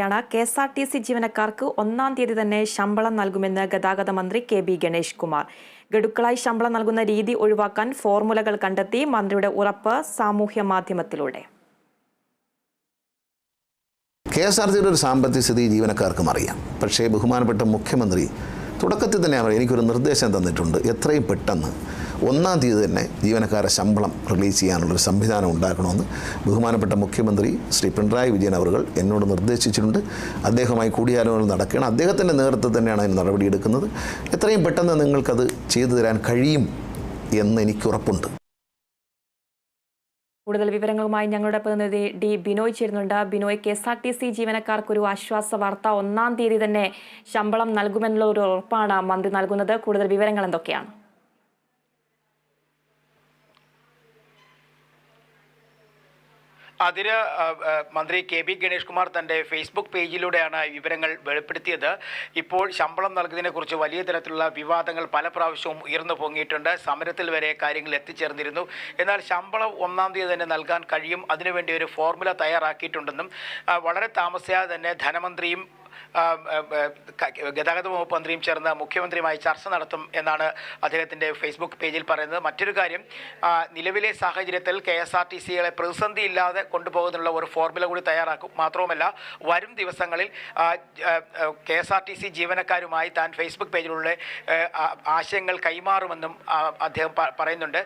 യാണ്. K S R T C ജീവനക്കാർക്ക് ഒന്നാം തീയതി തന്നെ ശമ്പളം നൽകുമെന്ന് ഗതാഗത മന്ത്രി കെ ബി ഗണേഷ് കുമാർ. ഗഡുക്കളായി ശമ്പളം നൽകുന്ന രീതി ഒഴിവാക്കാൻ ഫോർമുലകൾ കണ്ടെത്തി മന്ത്രിയുടെ ഉറപ്പ് സാമൂഹ്യ മാധ്യമത്തിലൂടെ. കെ എസ് ആർ ടി ഒരു സാമ്പത്തിക സ്ഥിതി ജീവനക്കാർക്കും അറിയാം. പക്ഷേ ബഹുമാനപ്പെട്ട മുഖ്യമന്ത്രി തുടക്കത്തിൽ തന്നെ അവർ എനിക്കൊരു നിർദ്ദേശം തന്നിട്ടുണ്ട്. എത്രയും പെട്ടെന്ന് ഒന്നാം തീയതി തന്നെ ജീവനക്കാരെ ശമ്പളം റിലീസ് ചെയ്യാനുള്ളൊരു സംവിധാനം ഉണ്ടാക്കണമെന്ന് ബഹുമാനപ്പെട്ട മുഖ്യമന്ത്രി ശ്രീ പിണറായി വിജയൻ അവർ എന്നോട് നിർദ്ദേശിച്ചിട്ടുണ്ട്. അദ്ദേഹവുമായി കൂടിയാലോചന നടക്കുകയാണ്. അദ്ദേഹത്തിന്റെ നേതൃത്വത്തിൽ തന്നെയാണ് അതിന് നടപടിയെടുക്കുന്നത്. എത്രയും പെട്ടെന്ന് നിങ്ങൾക്കത് ചെയ്തു തരാൻ കഴിയും എന്ന് എനിക്ക് ഉറപ്പുണ്ട്. കൂടുതൽ വിവരങ്ങളുമായി ഞങ്ങളുടെ പ്രതിനിധി ഡി ബിനോയ് ചേരുന്നുണ്ട്. Binoy K S R T C ജീവനക്കാർക്ക് ഒരു ആശ്വാസ വാർത്ത ഒന്നാം തീയതി തന്നെ ശമ്പളം നൽകുമെന്നുള്ള ഒരു ഉറപ്പാണ് മന്ത്രി നൽകുന്നത്. കൂടുതൽ വിവരങ്ങൾ എന്തൊക്കെയാണ്? അതിന് മന്ത്രി കെ ബി ഗണേഷ് കുമാർ തന്റെ ഫേസ്ബുക്ക് പേജിലൂടെയാണ് വിവരങ്ങൾ വെളിപ്പെടുത്തിയത്. ഇപ്പോൾ ശമ്പളം നൽകുന്നതിനെക്കുറിച്ച് വലിയ തരത്തിലുള്ള വിവാദങ്ങൾ പല പ്രാവശ്യവും ഉയർന്നു പൊങ്ങിയിട്ടുണ്ട്. സമരത്തിൽ വരെ കാര്യങ്ങൾ എത്തിച്ചേർന്നിരുന്നു. എന്നാൽ ശമ്പളം ഒന്നാം തീയതി തന്നെ നൽകാൻ കഴിയും. അതിനുവേണ്ടി ഒരു ഫോർമുല തയ്യാറാക്കിയിട്ടുണ്ടെന്നും വളരെ താമസിയാതെ തന്നെ ധനമന്ത്രിയും ഗതാഗത വകുപ്പ് മന്ത്രിയും ചേർന്ന് മുഖ്യമന്ത്രിയുമായി ചർച്ച നടത്തും എന്നാണ് അദ്ദേഹത്തിന്റെ ഫേസ്ബുക്ക് പേജിൽ പറയുന്നത്. മറ്റൊരു കാര്യം നിലവിലെ സാഹചര്യത്തിൽ കെ എസ് ആർ ടി സികളെ പ്രതിസന്ധിയില്ലാതെ കൊണ്ടുപോകുന്നുള്ള ഒരു ഫോർമുല കൂടി തയ്യാറാക്കും. മാത്രവുമല്ല വരും ദിവസങ്ങളിൽ K S R T C ജീവനക്കാരുമായി താൻ ഫേസ്ബുക്ക് ആ, ആശയങ്ങൾ കൈമാറുമെന്നും അദ്ദേഹം പറയുന്നുണ്ട്.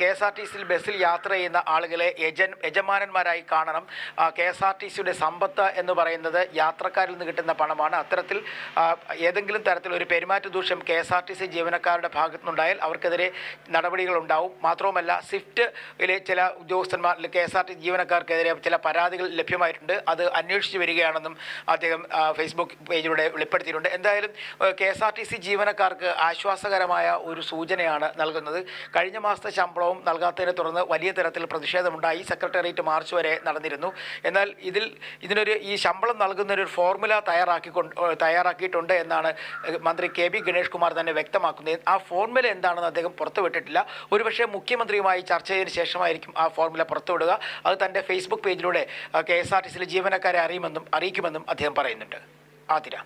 കെ എസ് ആർ ടി സിയിൽ ബസ്സിൽ യാത്ര ചെയ്യുന്ന ആളുകളെ യജൻ യജമാനന്മാരായി കാണണം. കെ എസ് ആർ ടി സിയുടെ സമ്പത്ത് എന്ന് പറയുന്നത് യാത്രക്കാരിൽ നിന്ന് കിട്ടുന്ന പണമാണ്. അത്തരത്തിൽ ഏതെങ്കിലും തരത്തിൽ ഒരു പെരുമാറ്റ ദൂഷ്യം K S R T C ജീവനക്കാരുടെ ഭാഗത്തു നിന്നുണ്ടായാൽ അവർക്കെതിരെ നടപടികൾ ഉണ്ടാവും. മാത്രവുമല്ല സ്വിഫ്റ്റിലെ ചില ഉദ്യോഗസ്ഥന്മാർ കെ എസ് ആർ ടി ജീവനക്കാർക്കെതിരെ ചില പരാതികൾ ലഭ്യമായിട്ടുണ്ട്. അത് അന്വേഷിച്ചു വരികയാണെന്നും അദ്ദേഹം ഫേസ്ബുക്ക് പേജിലൂടെ വെളിപ്പെടുത്തിയിട്ടുണ്ട്. എന്തായാലും K S R T C ജീവനക്കാർക്ക് ആശ്വാസകരമായ ഒരു സൂചനയാണ് നൽകുന്നത്. കഴിഞ്ഞ മാസത്തെ ശമ്പളവും നൽകാത്തതിനെ തുടർന്ന് വലിയ തരത്തിൽ പ്രതിഷേധമുണ്ടായി. സെക്രട്ടേറിയറ്റ് മാർച്ച് വരെ നടന്നിരുന്നു. എന്നാൽ ഇതിൽ ഇതിനൊരു ഈ ശമ്പളം നൽകുന്ന ഒരു ഫോർമുല തയ്യാറാക്കി തയ്യാറാക്കിയിട്ടുണ്ട് എന്നാണ് മന്ത്രി കെ ബി ഗണേഷ് കുമാർ തന്നെ വ്യക്തമാക്കുന്നത്. ആ ഫോർമുല എന്താണെന്ന് അദ്ദേഹം പുറത്തുവിട്ടിട്ടില്ല ഒരുപക്ഷെ മുഖ്യമന്ത്രിയുമായി ചർച്ച ചെയ്തതിനു ശേഷമായിരിക്കും ആ ഫോർമുല പുറത്തുവിടുക അത് തന്റെ ഫേസ്ബുക്ക് പേജിലൂടെ കെ എസ് ആർ ടി സിയിലെ ജീവനക്കാരെ അറിയുമെന്നും അറിയിക്കുമെന്നും അദ്ദേഹം പറയുന്നുണ്ട്. ആതിര.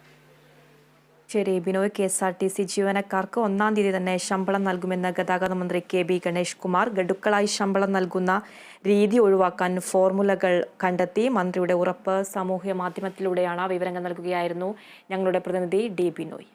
ശരി Binoy K S R T C ജീവനക്കാർക്ക് ഒന്നാം തീയതി തന്നെ ശമ്പളം നൽകുമെന്ന് ഗതാഗത മന്ത്രി കെ ബി ഗണേഷ് കുമാർ. ഗഡുക്കളായി ശമ്പളം നൽകുന്ന രീതി ഒഴിവാക്കാൻ ഫോർമുലകൾ കണ്ടെത്തി മന്ത്രിയുടെ ഉറപ്പ് സാമൂഹ്യ മാധ്യമത്തിലൂടെയാണ് വിവരങ്ങൾ നൽകുകയായിരുന്നു ഞങ്ങളുടെ പ്രതിനിധി ഡി ബിനോയ്